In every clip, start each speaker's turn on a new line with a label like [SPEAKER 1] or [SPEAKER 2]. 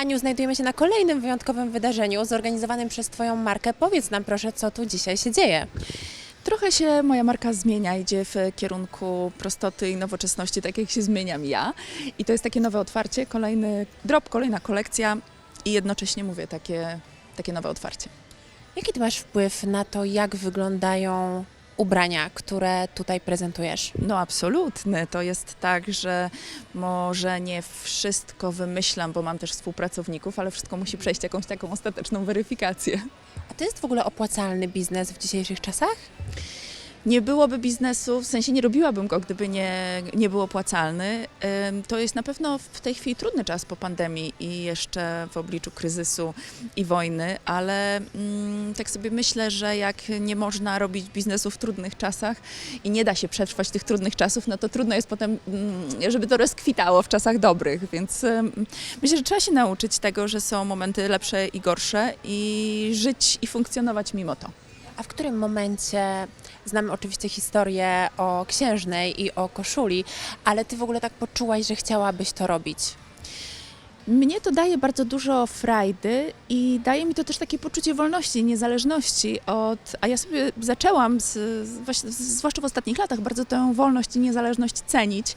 [SPEAKER 1] Aniu, znajdujemy się na kolejnym wyjątkowym wydarzeniu zorganizowanym przez Twoją markę. Powiedz nam proszę, co tu dzisiaj się dzieje.
[SPEAKER 2] Trochę się moja marka zmienia, idzie w kierunku prostoty i nowoczesności, tak jak się zmieniam ja. I to jest takie nowe otwarcie, kolejny drop, kolejna kolekcja i jednocześnie mówię takie, takie nowe otwarcie.
[SPEAKER 1] Jaki Ty masz wpływ na to, jak wyglądają ubrania, które tutaj prezentujesz?
[SPEAKER 2] No absolutny. To jest tak, że może nie wszystko wymyślam, bo mam też współpracowników, ale wszystko musi przejść jakąś taką ostateczną weryfikację.
[SPEAKER 1] A to jest w ogóle opłacalny biznes w dzisiejszych czasach?
[SPEAKER 2] Nie byłoby biznesu, w sensie nie robiłabym go, gdyby nie, nie był opłacalny. To jest na pewno w tej chwili trudny czas po pandemii i jeszcze w obliczu kryzysu i wojny, ale mm, tak sobie myślę, że jak nie można robić biznesu w trudnych czasach i nie da się przetrwać tych trudnych czasów, no to trudno jest potem, mm, żeby to rozkwitało w czasach dobrych, więc myślę, że trzeba się nauczyć tego, że są momenty lepsze i gorsze i żyć i funkcjonować mimo to.
[SPEAKER 1] A w którym momencie, znamy oczywiście historię o księżnej i o koszuli, ale Ty w ogóle tak poczułaś, że chciałabyś to robić?
[SPEAKER 2] Mnie to daje bardzo dużo frajdy i daje mi to też takie poczucie wolności, niezależności od. A ja sobie zaczęłam, z, zwłaszcza w ostatnich latach, bardzo tę wolność i niezależność cenić.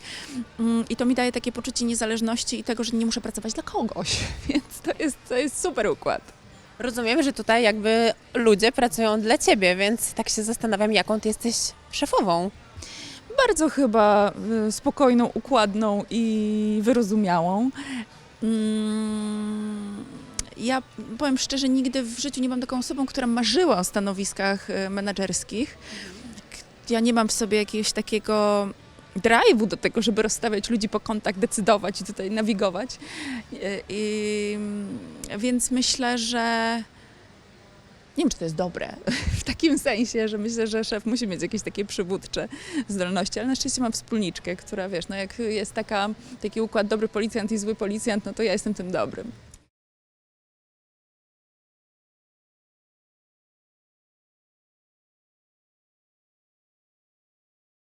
[SPEAKER 2] Mm, I to mi daje takie poczucie niezależności i tego, że nie muszę pracować dla kogoś. Więc to jest, to jest super układ.
[SPEAKER 1] Rozumiem, że tutaj jakby ludzie pracują dla Ciebie, więc tak się zastanawiam, jaką Ty jesteś szefową.
[SPEAKER 2] Bardzo chyba y, spokojną, układną i wyrozumiałą. Mm, Ja powiem szczerze, nigdy w życiu nie byłam taką osobą, która marzyła o stanowiskach y, menedżerskich. Ja nie mam w sobie jakiegoś takiego drive'u do tego, żeby rozstawiać ludzi po kątach, decydować i tutaj nawigować. Y, I, więc myślę, że nie wiem, czy to jest dobre w takim sensie, że myślę, że szef musi mieć jakieś takie przywódcze zdolności, ale na szczęście mam wspólniczkę, która wiesz, no jak jest taka, taki układ dobry policjant i zły policjant, no to ja jestem tym dobrym.